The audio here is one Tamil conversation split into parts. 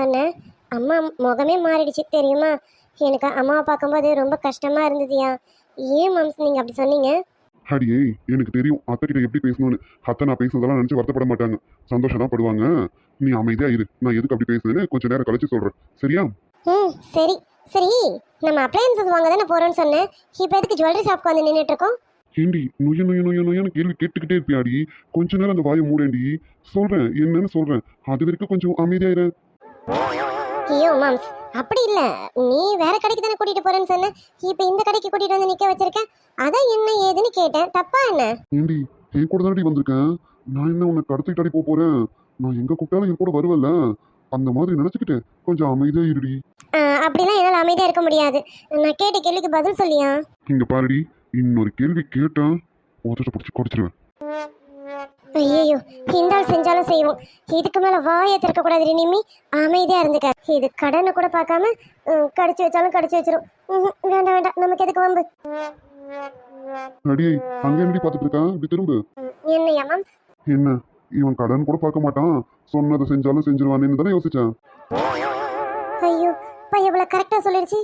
சொன்னேன். அம்மா முகமே மாறிடுச்சு தெரியுமா? எனக்கு அம்மாவை பார்க்கும்போது ரொம்ப கஷ்டமா இருந்ததுயா? ஏன் மேம்ஸ் நீங்கள் அப்படி சொன்னீங்க? அடியே எனக்கு தெரியும் அத்தை கிட்ட எப்படி பேசணும்னு. அத்தை நான் பேசுனதெல்லாம் நினைச்சு வருத்தப்பட மாட்டாங்க. சந்தோஷம் தான் படுவாங்க. நீ அமைதியா இரு. நான் எதுக்கு அப்படி பேசுனேன்னு கொஞ்ச நேரம் கழிச்சு சொல்றேன். சரியா? ம் சரி. சரி நம்ம அப்ளையன்சஸ் வாங்க தானே போகிறோம்னு சொன்னேன். இப்போ எதுக்கு ஜுவல்லரி ஷாப்க்கு வந்து நின்றுட்டு இருக்கோம் ஏண்டி நொய்ய நொய்ய நொய்ய நொய்யன்னு கேள்வி கேட்டுக்கிட்டே இருப்பியாடி. கொஞ்ச நேரம் அந்த வாயை மூடேண்டி. சொல்றேன் என்னன்னு சொல்றேன். அது வரைக்கும் கொஞ்சம் அமைதியா இரு. ஐயோ மாம்ஸ் அப்படி இல்லை. நீ வேற கடைக்கு தானே கூட்டிகிட்டு போகிறேன்னு சொன்னேன் இப்போ இந்த கடைக்கு கூட்டிகிட்டு வந்து நிற்க வச்சிருக்கேன் அதான் என்ன ஏதுன்னு கேட்டேன். தப்பா என்ன? ஏண்டி என் கூட தானடி வந்திருக்கேன்? நான் என்ன உன்னை கடத்திக்கிட்டாடி போக போறேன்? நான் எங்க கூப்பிட்டாலும் என் கூட வருவல்ல. அந்த மாதிரி நினைச்சுக்கிட்டு கொஞ்சம் அமைதியா இருடி. அப்படிலாம் என்னால் அமைதியாக இருக்க முடியாது. நான் கேட்ட கேள்விக்கு பதில் சொல்லியா? இங்க பாருடி இன்னொரு கேள்வி கேட்டேன் உதட்ட பிடிச்சி குடிச்சிருவேன். ஐயோ இந்த ஆள் செஞ்சாலும் செய்வோம். இதுக்கு மேலே வாயை திறக்கக்கூடாது இனிமே அமைதியாக இருந்துக்க. இது கடனை கூட பார்க்காம கடிச்சு வச்சாலும் கடிச்சு வச்சிரும். ம்ஹும், வேண்டாம் வேண்டாம். நமக்கு எதுக்கு வம்பு? அடியே அங்க என்னடி பார்த்துட்டு இருக்கான்? இப்படி திரும்ப. என்னையா மேம் என்ன? இவன் கடன் கூட பார்க்க மாட்டான். சொன்னதை செஞ்சாலும் செஞ்சிருவானேன்னு தானே யோசிச்சேன். ஐயோ பையபுல கரெக்டாக சொல்லிடுச்சு.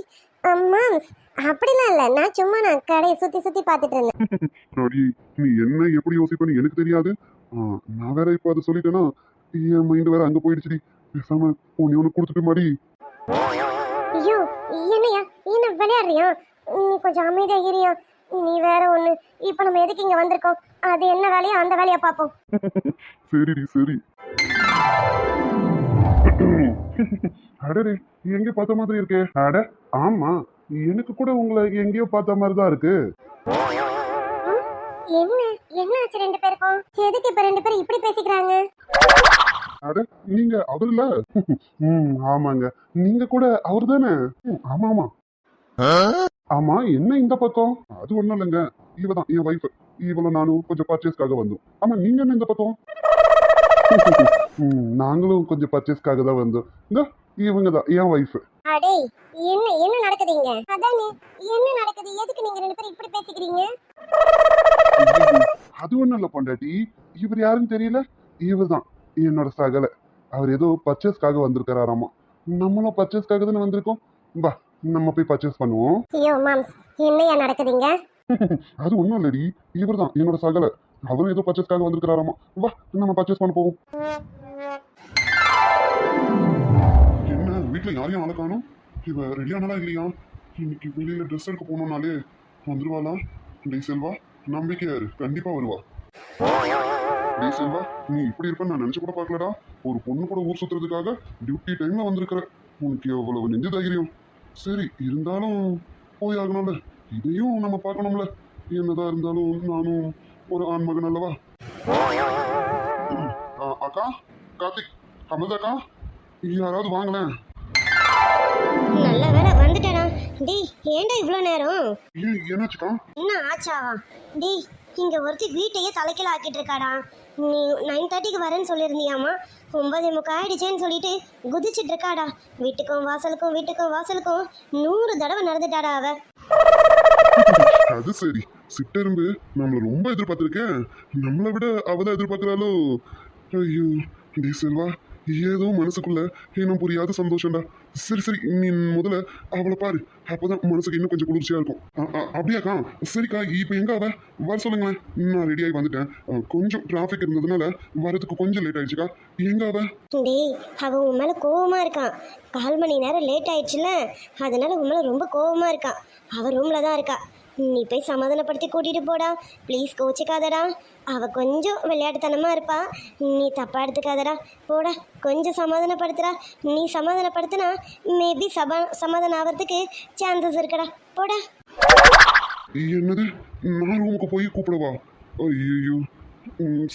மேம்ஸ் அப்படிலாம் இல்லை. நான் சும்மா நான் கடையை சுற்றி சுற்றி பார்த்துட்டு இருந்தேன். நீ என்ன எப்படி யோசிப்பேன்னு எனக்கு தெரியாது. நான் வேற இப்போ அதை சொல்லிட்டேன்னா என் மைண்டு வேற அங்க போயிடுச்சுடி. பேசாம உன்னை ஒன்று கொடுத்துட்டு மாடி ஐயோ என்னையா? என்ன விளையாடுறியா? நீ கொஞ்சம் அமைதியாக இரியா நீ வேற ஒன்று இப்போ நம்ம எதுக்கு இங்கே வந்திருக்கோம்? அது என்ன வேலையோ அந்த வேலையை பார்ப்போம். சரிடி சரி. அடடே எங்க பார்த்த மாதிரி இருக்கே. அட ஆமா. எனக்கு கூட உங்களை எங்கேயோ பார்த்த மாதிரி தான் இருக்கு. என்ன? என்ன ஆச்சு ரெண்டு பேருக்கும்? எதுக்கு இப்ப ரெண்டு பேரும் இப்படி பேசிக்கிறாங்க? அட நீங்க அவர் இல்ல ம் ஆமாங்க. நீங்க கூட அவர் தானே ஆமா ஆமா. ஆமா என்ன இந்த பக்கம்? அது ஒண்ணும் இல்லைங்க. இவதான் என் வைஃப் இவளும் நானும் கொஞ்சம் பர்ச்சேஸ்க்காக வந்தோம். ஆமா நீங்க என்ன இந்த பக்கம்? ம், நாங்களும் கொஞ்சம் பர்ச்சேஸ்க்காக தான் வந்தோம். இந்த இவங்க தான் என் வைஃப் அடே என்ன என்ன நடக்குதுங்க அதானே என்ன நடக்குது? எதுக்கு நீங்க ரெண்டு பேரும் இப்படி பேசிக்கிறீங்க? அது ஒண்ணும் இல்ல பொண்டாட்டி. இவர் யாருன்னு தெரியல? இவர் தான் என்னோட சகல. அவர் ஏதோ பர்ச்சேஸ்க்காக வந்திருக்காராமா நம்மளும் பர்ச்சேஸ்க்காக தானே வந்திருக்கோம்? வா நம்ம போய் பர்ச்சேஸ் பண்ணுவோம். ஐயோ மாம்ஸ் என்னையா நடக்குதுங்க அது ஒண்ணும் இல்லடி இவர் தான் என்னோட சகல. அவரும் ஏதோ பர்ச்சேஸ்க்காக வந்திருக்காராமா வா நம்ம பர்ச்சேஸ் பண்ண போவோம். வீட்டில் யாரையும் ஆள காணும் இவ ரெடியானதா இல்லையா? இன்னைக்கு வெளியில் ட்ரெஸ் எடுக்க போனோம்னாலே வந்துருவாளா? டே செல்வா நம்பிக்கையா இரு. கண்டிப்பா வருவா. டே செல்வா நீ இப்படி இருப்பேன்னு நான் நினச்சி கூட பார்க்கலடா. ஒரு பொண்ணு கூட ஊர் சுத்துறதுக்காக டியூட்டி டைம்ல வந்திருக்கிற. உனக்கு எவ்வளவு நெஞ்சு தைரியம்? சரி இருந்தாலும் போய் ஆகணும்ல. இதையும் நம்ம பார்க்கணும்ல. என்னதான் இருந்தாலும் நானும் ஒரு ஆண்மகன் அல்லவா? ஆ, அக்கா கார்த்திக் அமிர்தாக்கா யாராவது வாங்களேன். நல்ல வேலை வந்துட்டடா டேய் ஏன்டா இவ்வளோ நேரம்? என்ன ஆச்சாவா? டேய் இங்க ஒருத்தி வீட்டையே தலைக்கீழ ஆக்கிட்டு இருக்காடா. நீ நைன் தேர்ட்டிக்கு வரேன்னு சொல்லியிருந்தியாமா? ஒன்பதே முக்கா ஆயிடுச்சேன்னு சொல்லிட்டு குதிச்சிட்டு இருக்காடா. வீட்டுக்கும் வாசலுக்கும் வீட்டுக்கும் வாசலுக்கும் நூறு தடவை நடந்துட்டாடா அவ. அது சரி. சிட்டெரும்பு நம்மள ரொம்ப எதிர்பார்த்திருக்கேன். நம்மளை விட அவதான் எதிர்பார்க்கறாளோ? ஐயோ டே செல்வா ஏதோ மனசுக்குள்ள இன்னும் புரியாத சந்தோஷம்டா. சரி சரி நீ முதல்ல அவளை பாரு. அப்பதான் மனசுக்கு இன்னும் கொஞ்சம் குளிர்ச்சியா இருக்கும். அப்படியாக்கா? சரிக்கா இப்போ எங்க அவ? வர சொல்லுங்களேன். நான் ரெடியாகி வந்துட்டேன். கொஞ்சம் டிராஃபிக் இருந்ததுனால வரதுக்கு கொஞ்சம் லேட் ஆயிடுச்சுக்கா. எங்க அவ? டேய் அவன் உன் மேலே கோவமாக இருக்கான். கால் மணி நேரம் லேட் ஆயிடுச்சுல அதனால உன் மேலே ரொம்ப கோவமாக இருக்கான். அவ ரூமில் தான் இருக்கா. நீ போய் சமாதானப்படுத்தி கூட்டிகிட்டு போடா. ப்ளீஸ் கோச்சிக்காதடா. அவள் கொஞ்சம் விளையாட்டுத்தனமாக இருப்பா. நீ தப்பாக எடுத்துக்காதடா. போடா கொஞ்சம் சமாதானப்படுத்துடா. நீ சமாதானப்படுத்தினா மேபி சபா சமாதானம் ஆகிறதுக்கு சான்சஸ் இருக்குடா. போடா. என்னது? நான் ரூமுக்கு போய் கூப்பிடவா? ஐயோ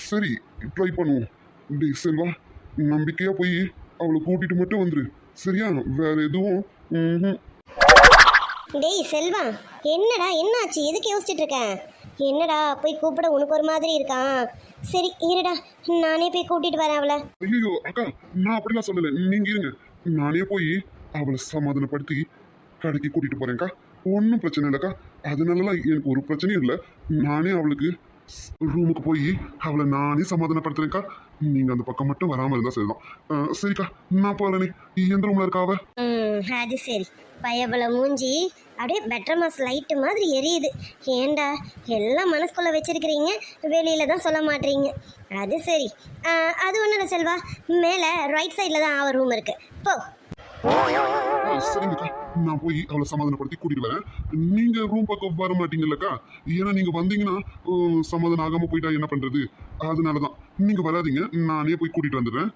சரி ட்ரை பண்ணுவோம். டே செல்வா நம்பிக்கையாக போய் அவளை கூட்டிகிட்டு மட்டும் வந்துரு. சரியா? வேறு எதுவும்? ம்ஹும். டேய் செல்வா என்னடா என்னாச்சு? எதுக்கு யோசிச்சுட்டு இருக்க என்னடா போய் கூப்பிட உனக்கு ஒரு மாதிரி இருக்கான். சரி இருடா நானே போய் கூட்டிட்டு வரேன் அவளை. ஐயோ அக்கா நான் அப்படிலாம் சொல்லல. நீங்க இருங்க. நானே போய் அவளை சமாதானப்படுத்தி கடைக்கு கூட்டிட்டு போறேன்க்கா. ஒன்றும் பிரச்சனை இல்லைக்கா. அதனாலலாம் எனக்கு ஒரு பிரச்சனையும் இல்லை. நானே அவளுக்கு ரூமுக்கு போய் அவளை நானே சமாதானப்படுத்துறேன்க்கா. நீங்க அந்த பக்கம் மட்டும் வராம இருந்தா சரிதான். சரிக்கா நான் போறேனே. எந்த ரூம்ல இருக்காவ? அது சரி. பயபல மூஞ்சி அப்படியே பெட்டர் மாஸ் லைட்டு மாதிரி எரியுது. ஏண்டா எல்லாம் மனசுக்குள்ளே வச்சிருக்கிறீங்க? வெளியில தான் சொல்ல மாட்டீங்க. அது சரி. அது ஒன்றும் இல்லை செல்வா மேலே ரைட் சைடில் தான் ஆவ ரூம் இருக்குது போ. சரிங்கக்கா நான் போய் அவளை சமாதானப்படுத்தி கூட்டிட்டு வரேன். நீங்க ரூம் பக்கம் வர மாட்டீங்கல்லக்கா? ஏன்னா நீங்க வந்தீங்கன்னா சமாதானம் ஆகாம போயிட்டா என்ன பண்றது? அதனாலதான். நீங்க வராதீங்க. நானே போய் கூட்டிட்டு வந்துடுறேன்.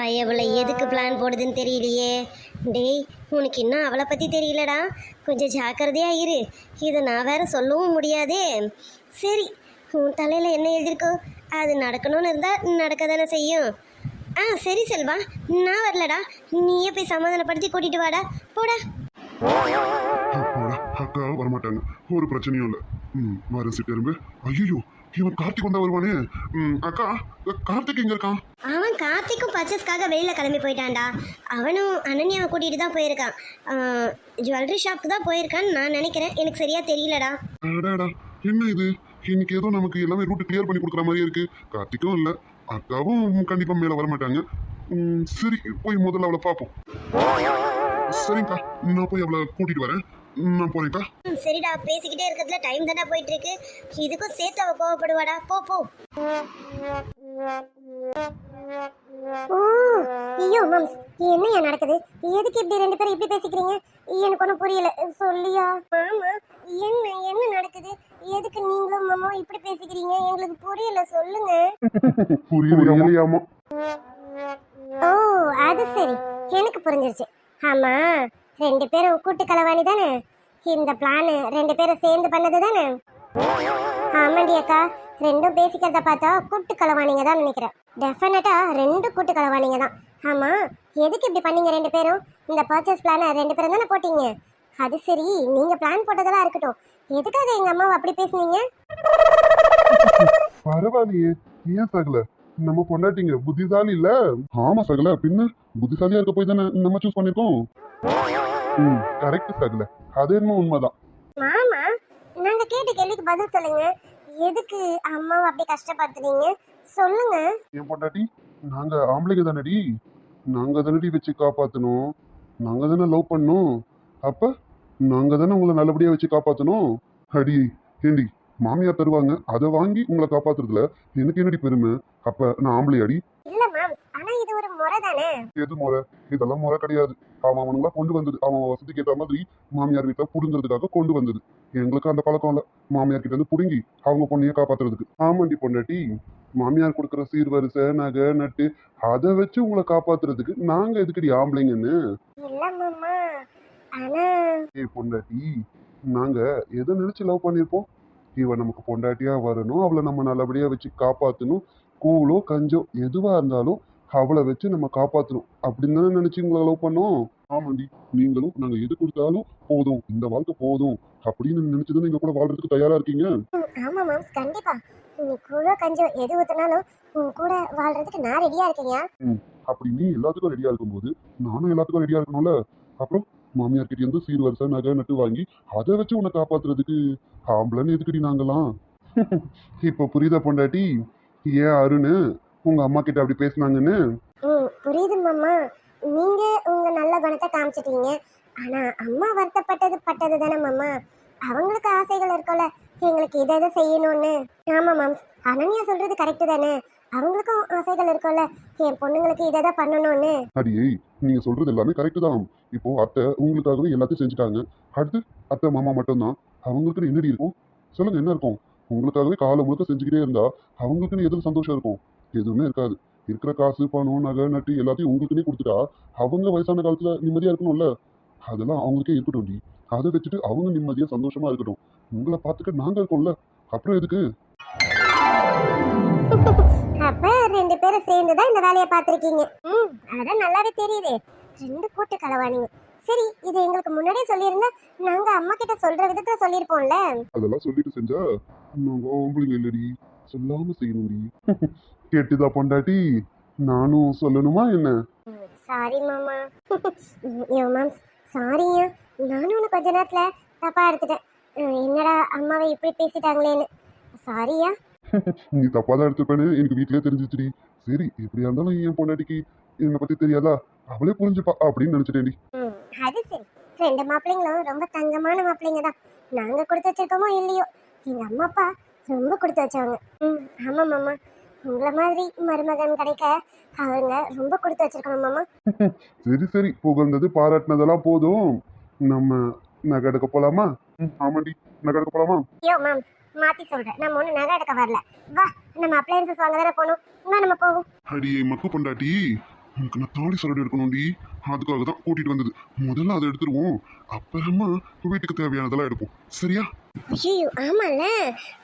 பையபுல எதுக்கு பிளான் போடுதுன்னு தெரியலையே. டேய் உனக்கு இன்னும் அவளை பற்றி தெரியலடா. கொஞ்சம் ஜாக்கிரதையா இரு. இதை நான் வேற சொல்லவும் முடியாதே. சரி உன் தலையில் என்ன எழுதியிருக்கோ அது நடக்கணும்னு இருந்தால் நடக்க தானே செய்யும். ஆ சரி செல்வா. நான் வரலடா. நீயே போய் சமாதானப்படுத்தி கூட்டிட்டு வாடா. போடா. அக்கா வரமாட்டாங்க. ஒரு பிரச்சனையும் இல்லை. ம் வர சிட்டரும்பு. ஐயோ இவன் கார்த்திக் வந்தா வருவானே. அக்கா கார்த்திக் எங்க இருக்கான்? அவன் கார்த்திக்கும் பர்ச்சேஸ்க்காக வெளியில் கிளம்பி போயிட்டான்டா. அவனும் அனன்யாவை கூட்டிகிட்டு தான் போயிருக்கான். ஜுவல்லரி ஷாப்புக்கு தான் போயிருக்கான்னு நான் நினைக்கிறேன். எனக்கு சரியாக தெரியலடா. அடாடா என்ன இது? இன்னைக்கு ஏதோ நமக்கு எல்லாமே ரூட் கிளியர் பண்ணி கொடுக்குற மாதிரியே இருக்கு. கார்த்திக்கும் இல்லை. அக்காவும் கண்டிப்பா மேல வர மாட்டாங்க சரி போய் முதல்ல அவளை பார்ப்போம். சரிங்கக்கா நான் போய் அவளை கூட்டிட்டு வரேன். நான் போறேன்க்கா சரிடா பேசிக்கிட்டே இருக்கிறதுல டைம் தானே போயிட்டு இருக்கு இதுக்கும் சேர்த்து அவ கோவப்படுவாடா. போ போ. ஓ ஐயோ மம்ஸ் என்னையா நடக்குது? எதுக்கு இப்படி ரெண்டு பேரும் இப்படி பேசிக்கிறீங்க? எனக்கு ஒன்றும் புரியல. சொல்லியா? ஆமா என்ன என்ன நடக்குது? எதுக்கு நீங்களும் மாமா இப்படி பேசிக்கிறீங்க? எங்களுக்கு புரியல சொல்லுங்க. புரியலையாமா ஓ அது சரி. எனக்கு புரிஞ்சிருச்சு. ஆமா ரெண்டு பேரும் கூட்டு கலவாணி தானே? இந்த பிளான் ரெண்டு பேரும் சேர்ந்து பண்ணது தானே? ஆமாண்டி அக்கா ரெண்டும் பேசிக்கிறத பார்த்தா கூட்டு கலவாணிங்க தான் நினைக்கிறேன். டெஃபினட்டா ரெண்டு கூட்டு கலவாணிங்க தான் ஆமா எதுக்கு இப்படி பண்ணீங்க ரெண்டு பேரும்? இந்த பர்ச்சேஸ் பிளானை ரெண்டு பேரும் தானே போட்டீங்க? அது சரி நீங்க பிளான் போட்டதெல்லாம் இருக்கட்டும். எதுக்காக எங்க அம்மாவை அப்படி பேசுனீங்க? பரவாயில்லையே ஏன் சகல? நம்ம பொண்டாட்டிங்க புத்திசாலி இல்ல? ஆமா சகல பின்ன புத்திசாலியா இருக்க போய் தானே நம்ம சூஸ் பண்ணிருக்கோம்? ம் கரெக்ட் சகல. அது என்ன உண்மைதான். மாமா நாங்க கேட்ட கேள்விக்கு பதில் சொல்லுங்க. எதுக்கு அம்மாவை அப்படி கஷ்டப்படுத்துறீங்க? சொல்லுங்க. என் பொண்டாட்டி நாங்க ஆம்பளைங்க தானடி. நாங்க தானடி வச்சு காப்பாத்தணும். நாங்க தானே லவ் பண்ணோம் அப்ப நாங்க தானே உங்களை நல்லபடியா வச்சு காப்பாத்தணும். அடி ஏண்டி மாமியார் தருவாங்க அதை வாங்கி உங்களை காப்பாத்துறதுல எனக்கு என்னடி பெருமை? அப்ப நான் ஆம்பளை அடி இல்ல இது ஒரு முறை தானே? எது முறை? இதெல்லாம் முறை கிடையாது. அவன் அவனுங்களா கொண்டு வந்தது. அவன் வசதிக்கு ஏற்ற மாதிரி மாமியார் வீட்டை புடுங்கிறதுக்காக கொண்டு வந்தது. எங்களுக்கு அந்த பழக்கம் இல்ல. மாமியார் கிட்ட இருந்து புடுங்கி அவங்க பொண்ணைய காப்பாத்துறதுக்கு. ஆமாண்டி பொண்டாட்டி. மாமியார் கொடுக்குற சீர்வரிசை நகை நட்டு அதை வச்சு உங்களை காப்பாத்துறதுக்கு நாங்க எதுக்கடி ஆம்பளைங்கன்னு? ஏய் பொண்டாட்டி நாங்க எதை நினைச்சு லவ் பண்ணியிருப்போம் இவன் நமக்கு பொண்டாட்டியா வரணும். அவளை நம்ம நல்லபடியா வச்சு காப்பாத்தணும். கூழோ கஞ்சோ எதுவா இருந்தாலும் அவளை வச்சு நம்ம காப்பாத்தணும். அப்படின்னு தானே நினைச்சு உங்களை லவ் பண்ணோம்? ஆமாண்டி நீங்களும் நாங்க எது கொடுத்தாலும் போதும். இந்த வாழ்க்கை போதும். அப்படின்னு நினைச்சுதான் நீங்க கூட வாழ்றதுக்கு தயாரா இருக்கீங்க? ஆமா மேம் கண்டிப்பா. நீ கூட கஞ்சம் எது ஊத்தினாலும் கூட வாழ்றதுக்கு நான் ரெடியா இருக்கேங்க அப்படி நீ எல்லாத்துக்கும் ரெடியா இருக்கும்போது நானும் எல்லாத்துக்கும் ரெடியா இருக்கணும்ல? அப்புறம் மாமியார் கிட்ட இருந்து சீர்வரிசை நகை நட்டு வாங்கி அதை வச்சு உன்னை காப்பாத்துறதுக்கு ஆம்பளைன்னு எதுக்குடி நாங்களாம் இப்ப புரியுதா பொண்டாட்டி? ஏன் அருண்? உங்க அம்மா கிட்ட அப்படி பேசுனாங்கன்னு? ம் புரியுது மாமா. நீங்க உங்க நல்ல குணத்தை காமிச்சிட்டீங்க. ஆனா அம்மா வருத்தப்பட்டது பட்டது தானே மாமா. அவங்களுக்கு ஆசைகள் இருக்கும்ல. எங்களுக்கு இதை இதை செய்யணும்னு. ஆமா மேம் அனன்யா சொல்றது கரெக்டு தானே. அவங்களுக்கும் ஆசைகள் இருக்கும்ல. என் பொண்ணுங்களுக்கு இதை தான் பண்ணணும்னு. அடியே நீங்க சொல்றது எல்லாமே கரெக்டு தான். இப்போ அத்தை உங்களுக்காகவே எல்லாத்தையும் செஞ்சுட்டாங்க. அடுத்து அத்தை மாமா மட்டும்தான். அவங்களுக்கு என்னடி இருக்கும்? சொல்லுங்க என்ன இருக்கும்? உங்களுக்காகவே காலம் முழுக்க செஞ்சுக்கிட்டே இருந்தா அவங்களுக்குன்னு எதுவும் சந்தோஷம் இருக்கும்? எதுவுமே இருக்காது. இருக்கிற காசு பணம் நகை நட்டு எல்லாத்தையும் உங்களுக்குன்னே கொடுத்துட்டா அவங்க வயசான காலத்துல நிம்மதியா இருக்கணும்ல? அதெல்லாம் அவங்களுக்கே இருக்கட்டும் டி. அதை வச்சுட்டு அவங்க நிம்மதியா சந்தோஷமா இருக்கட்டும். உங்களை பார்த்துக்க நாங்க இருக்கோம்ல. அப்புறம் எதுக்கு? அப்ப ரெண்டு பேரும் சேர்ந்து தான் இந்த வேலையை பார்த்துருக்கீங்க. ம் அதான் நல்லாவே தெரியுது. ரெண்டு கூட்டு களவாணிங்க. சரி இது எங்களுக்கு முன்னாடியே சொல்லியிருந்தா நாங்க அம்மா கிட்ட சொல்ற விதத்துல சொல்லியிருப்போம்ல. அதெல்லாம் சொல்லிட்டு செஞ்சா நாங்க ஆம்பளைங்க இல்லடி. சொல்லாம செய்யணும்டி கேட்டுதா பொண்டாட்டி? நானும் சொல்லணுமா என்ன? சாரி மாமா. யோ மேம் சாரிங்க நானும் உனக்கு கொஞ்ச நேரத்துல தப்பா எடுத்துட்டேன். என்னடா அம்மாவை இப்படி பேசிட்டாங்களேன்னு. சாரியா நீ தப்பா தான் எடுத்துப்பேன்னு எனக்கு வீட்லயே தெரிஞ்சிச்சுடி சரி எப்படியா இருந்தாலும் என் பொண்டாட்டிக்கு என்னை பத்தி தெரியாதா? அவளே புரிஞ்சுப்பா அப்படின்னு நினைச்சிட்டேன்டி. அது சரி. ரெண்டு மாப்பிள்ளைங்களும் ரொம்ப தங்கமான மாப்பிள்ளைங்க தான். நாங்க கொடுத்து வச்சிருக்கோமோ இல்லையோ? எங்க அம்மா அப்பா ரொம்ப கொடுத்து வச்சவங்க. ம் ஆமாம் மாமா. உங்களை மாதிரி மருமகன் கிடைக்க அவங்க ரொம்ப கொடுத்து வச்சிருக்கணும் மாமா. சரி சரி. புகழ்ந்தது பாராட்டினதெல்லாம் போதும். நம்ம நகை எடுக்க போலாமா? ம், ஆமாண்டி. நகை எடுக்க போலாமா? ஐயோ மேம் மாத்தி சொல்றேன். நம்ம ஒன்றும் நகை எடுக்க வரல. வா நம்ம அப்ளையன்சஸ் வாங்க தானே போகணும். வா நம்ம போவோம். அடியே மக்கு பொண்டாட்டி. உனக்கு நான் தாலி சரடு எடுக்கணும்டி. அதுக்காக தான் கூட்டிட்டு வந்தது. முதல்ல அதை எடுத்துருவோம். அப்புறமா வீட்டுக்கு தேவையானதெல்லாம் எடுப்போம். சரியா? ஐயோ ஆமாம்ல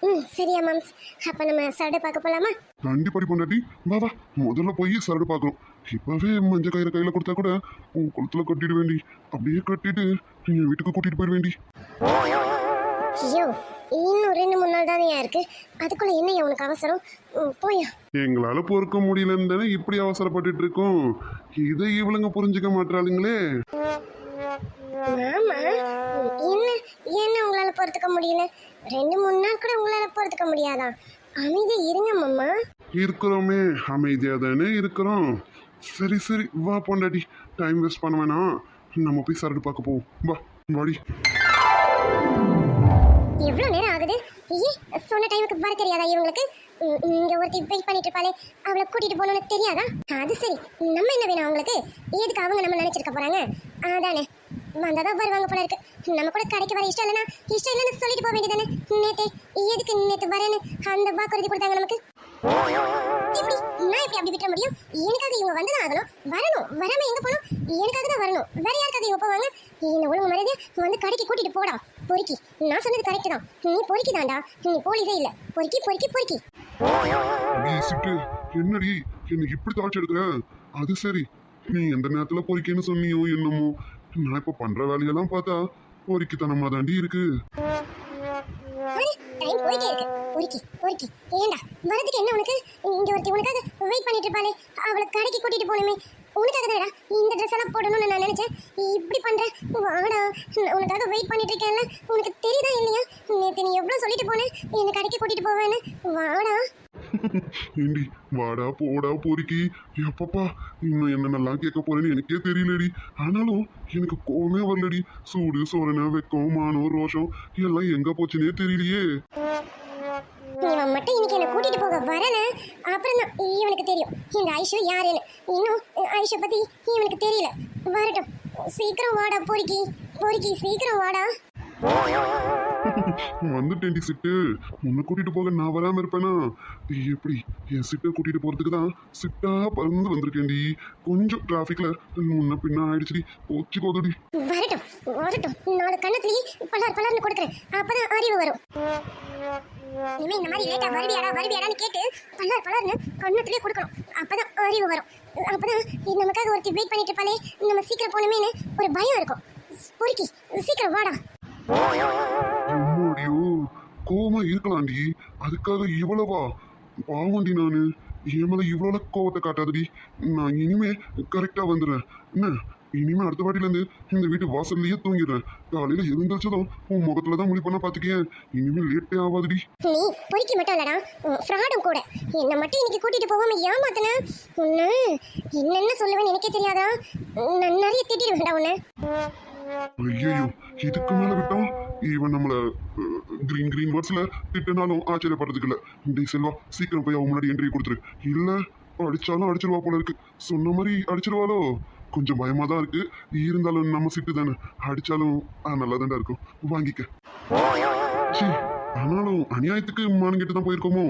ம் சரியா மேம் அப்போ நம்ம சரடு பார்க்க போகலாமா கண்டிப்பாடி பொண்டாட்டி. வா வா. முதல்ல போய் சரடு பார்க்கணும். இப்பவே மஞ்ச கயிறு கையில கொடுத்தா கூட உன் குளத்துல கட்டிட வேண்டி. அப்படியே கட்டிட்டு என் வீட்டுக்கு கூட்டிட்டு போயிட வேண்டி. ஐயோ இன்னும் ரெண்டு மூணு நாள் தானே இருக்கு? அதுக்குள்ள என்ன உனக்கு அவசரம்? போயா எங்களால பொறுக்க முடியலன்னு தானே இப்படி அவசரப்பட்டுட்டு இருக்கோம். இதை இவளுங்க புரிஞ்சுக்க மாட்டாளுங்களே உங்களால பொறுத்துக்க முடியல. ரெண்டு மூணு நாள் கூட உங்களால பொறுத்துக்க முடியாதா? அமைதி இருங்க மாமா. இருக்கிறோமே. அமைதியா தானே இருக்கிறோம். சரி சரி. வா பொண்டாட்டி. டைம் வேஸ்ட் பண்ண வேணாம் நம்ம போய் சரடு பார்க்க போவோம். வா வாடி. எவ்வளோ நேரம் ஆகுது? ஏ சொன்ன டைமுக்கு வர தெரியாதா இவங்களுக்கு? இங்க ஒருத்தி வெயிட் பண்ணிட்டு இருப்பாளே. அவளை கூட்டிட்டு போகணும்னு தெரியாதா? அது சரி. நம்ம என்ன வேணும் அவங்களுக்கு? எதுக்கு அவங்க நம்ம நினைச்சிருக்க போறாங்க? அதானே. வந்தாதான் வருவாங்க போல இருக்கு. நம்ம கூட கடைக்கு வர இஷ்டம் இல்லைன்னா இஷ்டம் இல்லைன்னு சொல்லிட்டு போக வேண்டியதானே நேத்து எதுக்கு நேத்து வரேன்னு அந்த வாக்குறுதி கொடுத்தாங்க நமக்கு? எப்படி? நான் எப்படி அப்படி விட்டுற முடியும்? எனக்காக இவங்க வந்துதான் ஆகணும். வரணும். வராம எங்க போகணும்? எனக்காக தான் வரணும். வேற யாருக்காக இவங்க போவாங்க? என்ன ஒழுங்கு மரியாதை வந்து கடைக்கு கூட்டிட்டு போடா. பொறுக்கி. நான் சொன்னது கரெக்ட் தான். நீ பொறுக்கி தான்டா நீ போலீஸே இல்ல. பொறுக்கி பொறுக்கி பொறுக்கி. என்னடி? என்ன இப்படி தாழ்ச்சி எடுக்கிற அது சரி. நீ எந்த நேரத்துல பொறுக்கின்னு சொன்னியோ என்னமோ? நான் இப்ப பண்ற வேலையெல்லாம் பார்த்தா பொறிக்குத்தனமா தாண்டி இருக்கு. டைம் போயிட்டே இருக்கு. பொறுக்கி பொறுக்கி. ஏண்டா? வரதுக்கு என்ன உனக்கு? இங்க ஒருத்தி உனக்காக வெயிட் பண்ணிட்டு இருப்பாளே. அவளை கடைக்கு கூட்டிட்டு போகணுமே. உனக்காக தானடா இந்த ட்ரெஸ் எல்லாம் போடணும்னு நான் நினைச்சேன். நீ இப்படி பண்ற? வாடா. நான் உனக்காக வெயிட் பண்ணிட்டு இருக்கேன்ல. உனக்கு தெரியுதா இல்லையா? நேத்து நீ எவ்வளோ சொல்லிட்டு போன? என்னை கடைக்கு கூட்டிட்டு போவேன்னு. வாடா. ஏண்டி வாடா போடா பொறுக்கி. எப்பப்பா இன்னும் என்னென்னலாம் கேட்க போறேன்னு எனக்கே தெரியலடி. ஆனாலும் எனக்கு கோவமே வரலடி. சூடு சோழனை வெக்கம் மானம் ரோஷம் எல்லாம் எங்க போச்சுன்னே தெரியலையே. இவன் மட்டும் இன்னைக்கு என்ன கூட்டிட்டு போக வரல அப்புறம் தான் இவனுக்கு தெரியும். இந்த ஐஷு யாருன்னு. இன்னும் ஐஷு பத்தி இவனுக்கு தெரியல. வரட்டும். சீக்கிரம் வாடா பொறுக்கி. பொறுக்கி சீக்கிரம் வாடா. வந்துட்டேன் சிட்டு. உன்னை கூட்டிட்டு போக நான் வராம இருப்பேனா? எப்படி? என் சிட்டை கூட்டிட்டு போறதுக்கு தான் சிட்டா பறந்து வந்திருக்கேன்டி. கொஞ்சம் டிராஃபிக்ல முன்ன பின்ன ஆயிடுச்சுடி. போச்சு கோதடி வரட்டும் வரட்டும். நாலு கண்ணத்துலயே பலர் பலர்னு கொடுக்குறேன். அப்பதான் அறிவு வரும். இனிமே இந்த மாதிரி லேட்டா வருவியாடா வருவியாடான்னு கேட்டு பலர் பலர்னு கண்ணத்துலயே கொடுக்கணும். அப்பதான் அறிவு வரும். அப்பதான் நமக்காக ஒருத்தி வெயிட் பண்ணிட்டு இருப்பாளே. நம்ம சீக்கிரம் போகணுமேனு ஒரு பயம் இருக்கும். பொறுக்கி சீக்கிரம் வாடா. எம்மாடியோ கோவமா இருக்கலாம்டி. அதுக்காக இவ்வளவா? பாவண்டி நானு. என் மேல இவ்வளவு கோவத்தை காட்டாதடி. நான் இனிமே கரெக்டா வந்துடுறேன். என்ன? இனிமே அடுத்த வாட்டிலேருந்து இந்த வீட்டு வாசல்லையே தூங்கிடுறேன். காலையில எழுந்திரிச்சதும் உன் முகத்துல தான் முடி பண்ண பார்த்துக்கேன் இனிமே லேட்டே ஆகாதுடி நீ பொறிக்க மட்டும் இல்லடா. ஃப்ராடும் கூட. என்னை மட்டும் இன்னைக்கு கூட்டிட்டு போகாம ஏமாத்தின? உன்னை என்னென்ன சொல்லுவேன்னு எனக்கே தெரியாதா? நான் நிறைய திட்டிடுவேன்டா உன்னை. ஐயோ இதுக்கு மேல விட்டோம் இவன் நம்மள கிரீன் கிரீன் வேர்ட்ஸ்ல திட்டினாலும் ஆச்சரியப்படுறதுக்கு இல்ல டேய் செல்வா சீக்கிரம் போய் அவன் முன்னாடி என்ட்ரி கொடுத்துரு. இல்ல அடிச்சாலும் அடிச்சிருவா போல இருக்கு. சொன்ன மாதிரி அடிச்சிருவாளோ? கொஞ்சம் பயமா தான் இருக்கு. இருந்தாலும் நம்ம சிட்டு தானே. அடிச்சாலும் நல்லா தான்டா இருக்கும். வாங்கிக்க. ஆனாலும் அநியாயத்துக்கு மானங்கிட்டு தான் போயிருக்கோமோ?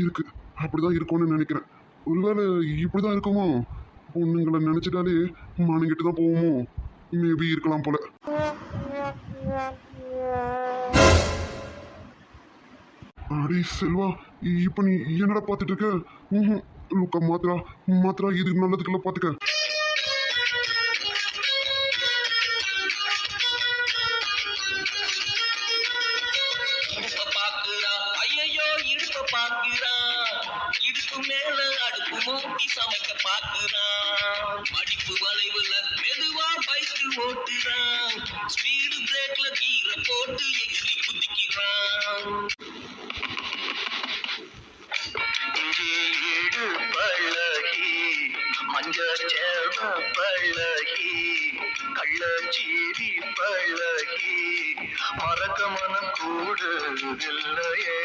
இருக்கு. அப்படிதான் இருக்கும்னு நினைக்கிறேன். ஒருவேளை இப்படிதான் இருக்குமோ? பொண்ணுங்களை நினைச்சிட்டாலே மானங்கிட்டு தான் போவோமோ? மேபி இருக்கலாம் போல. அடே செல்வா இப்ப நீ என்னடா பார்த்துட்டு இருக்க? ம்ஹும். லுக்கா மாத்திரா மாத்திரா இதுக்கு நல்லதுக்குள்ள பாத்துக்க ஓட்டுறான் ஸ்பீடு பிரேக்ல கீரை போட்டு எகிரி குதிக்கிறான். ஏடு பழகி மஞ்ச சேவ பழகி கள்ள சீரி பழகி மறக்க மனம் கூடுதில்லையே.